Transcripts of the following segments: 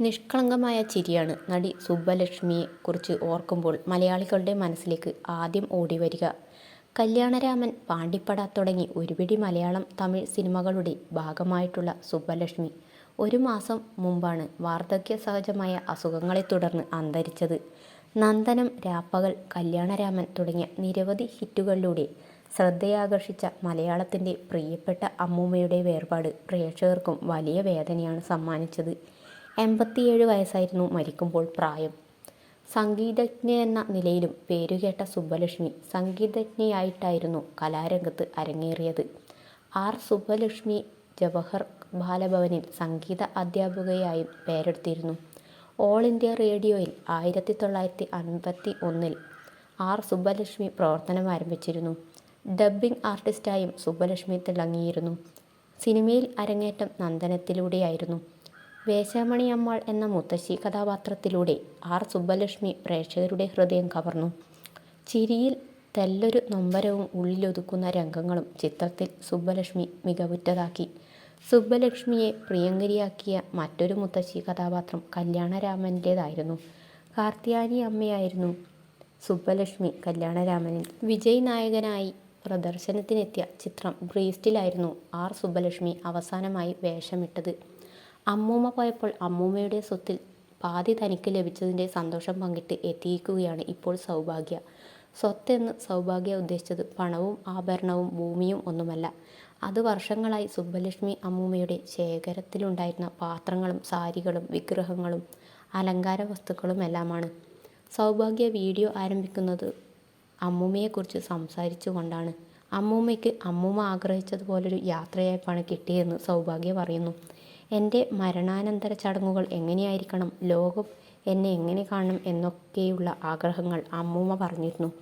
നിഷ്കളങ്കമായ ചിരിയാണ് നടി സുബ്ബലക്ഷ്മിയെ കുറിച്ച് ഓർക്കുമ്പോൾ മലയാളികളുടെ മനസ്സിലേക്ക് ആദ്യം ഓടിവരിക. കല്യാണരാമൻ, പാണ്ടിപ്പട തുടങ്ങി ഒരുപിടി മലയാളം, തമിഴ് സിനിമകളുടെ ഭാഗമായിട്ടുള്ള സുബ്ബലക്ഷ്മി ഒരു മാസം മുമ്പാണ് വാർദ്ധക്യ സഹജമായ അസുഖങ്ങളെ തുടർന്ന് അന്തരിച്ചത്. നന്ദനം, രാപ്പകൽ, കല്യാണരാമൻ തുടങ്ങിയ നിരവധി ഹിറ്റുകളിലൂടെ ശ്രദ്ധയാകർഷിച്ച മലയാളത്തിന്റെ പ്രിയപ്പെട്ട അമ്മൂമ്മയുടെ വേർപാട് പ്രേക്ഷകർക്കും വലിയ വേദനയാണ് സമ്മാനിച്ചത്. എൺപത്തിയേഴ് വയസ്സായിരുന്നു മരിക്കുമ്പോൾ പ്രായം. സംഗീതജ്ഞ എന്ന നിലയിലും പേരുകേട്ട സുബ്ബലക്ഷ്മി സംഗീതജ്ഞയായിട്ടായിരുന്നു കലാരംഗത്ത് അരങ്ങേറിയത്. ആർ. സുബ്ബലക്ഷ്മി ജവഹർ ബാലഭവനിൽ സംഗീത അധ്യാപികയായും പേരെടുത്തിരുന്നു. ഓൾ ഇന്ത്യ റേഡിയോയിൽ ആയിരത്തി തൊള്ളായിരത്തി അൻപത്തി ഒന്നിൽ ആർ. സുബ്ബലക്ഷ്മി പ്രവർത്തനം ആരംഭിച്ചിരുന്നു ഡബ്ബിംഗ് ആർട്ടിസ്റ്റായും സുബ്ബലക്ഷ്മി തിളങ്ങിയിരുന്നു. സിനിമയിൽ അരങ്ങേറ്റം നന്ദനത്തിലൂടെയായിരുന്നു. വേശ്യാമണിയമ്മാൾ എന്ന മുത്തശ്ശി കഥാപാത്രത്തിലൂടെ ആർ. സുബ്ബലക്ഷ്മി പ്രേക്ഷകരുടെ ഹൃദയം കവർന്നു. ചിരിയിൽ തെല്ലൊരു നൊമ്പരവും ഉള്ളിലൊതുക്കുന്ന രംഗങ്ങളും ചിത്രത്തിൽ സുബ്ബലക്ഷ്മി മികവുറ്റതാക്കി. സുബ്ബലക്ഷ്മിയെ പ്രിയങ്കരിയാക്കിയ മറ്റൊരു മുത്തശ്ശി കഥാപാത്രം കല്യാണരാമന്റേതായിരുന്നു കാർത്തിയാനി അമ്മയായിരുന്നു സുബ്ബലക്ഷ്മി കല്യാണരാമനിൽ. വിജയ് നായകനായി പ്രദർശനത്തിനെത്തിയ ചിത്രം ബ്രീസ്റ്റിലായിരുന്നു ആർ. സുബ്ബലക്ഷ്മി അവസാനമായി വേഷമിട്ടത്. അമ്മൂമ്മ പോയപ്പോൾ അമ്മൂമ്മയുടെ സ്വത്തിൽ പാതി തനിക്ക് ലഭിച്ചതിന്റെ സന്തോഷം പങ്കിട്ട് എത്തിയിരിക്കുകയാണ് ഇപ്പോൾ സൗഭാഗ്യ. സ്വത്ത് എന്ന് സൗഭാഗ്യ ഉദ്ദേശിച്ചത് പണവും ആഭരണവും ഭൂമിയും ഒന്നുമല്ല. അത് വർഷങ്ങളായി സുബ്ബലക്ഷ്മി അമ്മൂമ്മയുടെ ശേഖരത്തിലുണ്ടായിരുന്ന പാത്രങ്ങളും സാരികളും വിഗ്രഹങ്ങളും അലങ്കാര വസ്തുക്കളും എല്ലാമാണ് സൗഭാഗ്യ വീഡിയോ ആരംഭിക്കുന്നത് അമ്മൂമ്മയെക്കുറിച്ച് സംസാരിച്ചു കൊണ്ടാണ് അമ്മൂമ്മയ്ക്ക് അമ്മൂമ്മ ആഗ്രഹിച്ചതുപോലൊരു യാത്രയയപ്പാണ് കിട്ടിയതെന്ന് സൗഭാഗ്യ പറയുന്നു. എന്റെ മരണാനന്തര ചടങ്ങുകൾ എങ്ങനെയായിരിക്കണം, ലോകം എന്നെ എങ്ങനെ കാണണം എന്നൊക്കെയുള്ള ആഗ്രഹങ്ങൾ അമ്മൂമ്മ പറഞ്ഞിരുന്നു.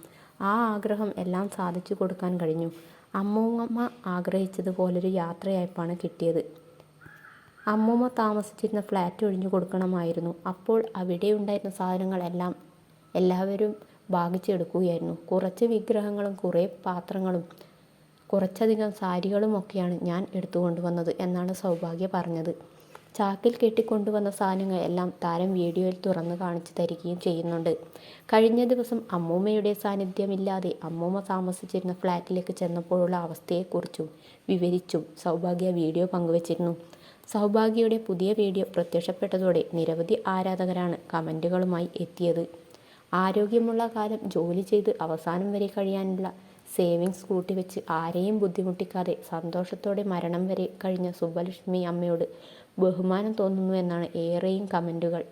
ആ ആഗ്രഹം എല്ലാം സാധിച്ചു കൊടുക്കാൻ കഴിഞ്ഞു. അമ്മൂമ്മ ആഗ്രഹിച്ചതുപോലൊരു യാത്രയയപ്പാണ് കിട്ടിയത്. അമ്മൂമ്മ താമസിച്ചിരുന്ന ഫ്ലാറ്റ് ഒഴിഞ്ഞു കൊടുക്കണമായിരുന്നു അപ്പോൾ അവിടെ ഉണ്ടായിരുന്ന സാധനങ്ങളെല്ലാം എല്ലാവരും ഭാഗിച്ചെടുക്കുകയായിരുന്നു കുറച്ച് വിഗ്രഹങ്ങളും കുറേ പാത്രങ്ങളും കുറച്ചധികം സാരികളുമൊക്കെയാണ് ഞാൻ എടുത്തുകൊണ്ടുവന്നത് എന്നാണ് സൗഭാഗ്യ പറഞ്ഞത്. ചാക്കിൽ കെട്ടിക്കൊണ്ടുവന്ന സാധനങ്ങൾ എല്ലാം താരം വീഡിയോയിൽ തുറന്ന് കാണിച്ചു തരികയും ചെയ്യുന്നുണ്ട്. കഴിഞ്ഞ ദിവസം അമ്മൂമ്മയുടെ സാന്നിധ്യമില്ലാതെ അമ്മൂമ്മ താമസിച്ചിരുന്ന ഫ്ലാറ്റിലേക്ക് ചെന്നപ്പോഴുള്ള അവസ്ഥയെക്കുറിച്ചും വിവരിച്ചും സൗഭാഗ്യ വീഡിയോ പങ്കുവച്ചിരുന്നു. സൗഭാഗ്യയുടെ പുതിയ വീഡിയോ പ്രത്യക്ഷപ്പെട്ടതോടെ നിരവധി ആരാധകരാണ് കമന്റുകളുമായി എത്തിയത്. ആരോഗ്യമുള്ള കാലം ജോലി ചെയ്ത് അവസാനം വരെ കഴിയാനുള്ള സേവിങ്സ് കൂട്ടി വെച്ച് ആരെയും ബുദ്ധിമുട്ടിക്കാതെ സന്തോഷത്തോടെ മരണം വരെ കഴിഞ്ഞ സുബ്ബലക്ഷ്മി അമ്മയോട് ബഹുമാനം തോന്നുന്നു എന്നാണ് ഏറെയും കമന്റുകൾ.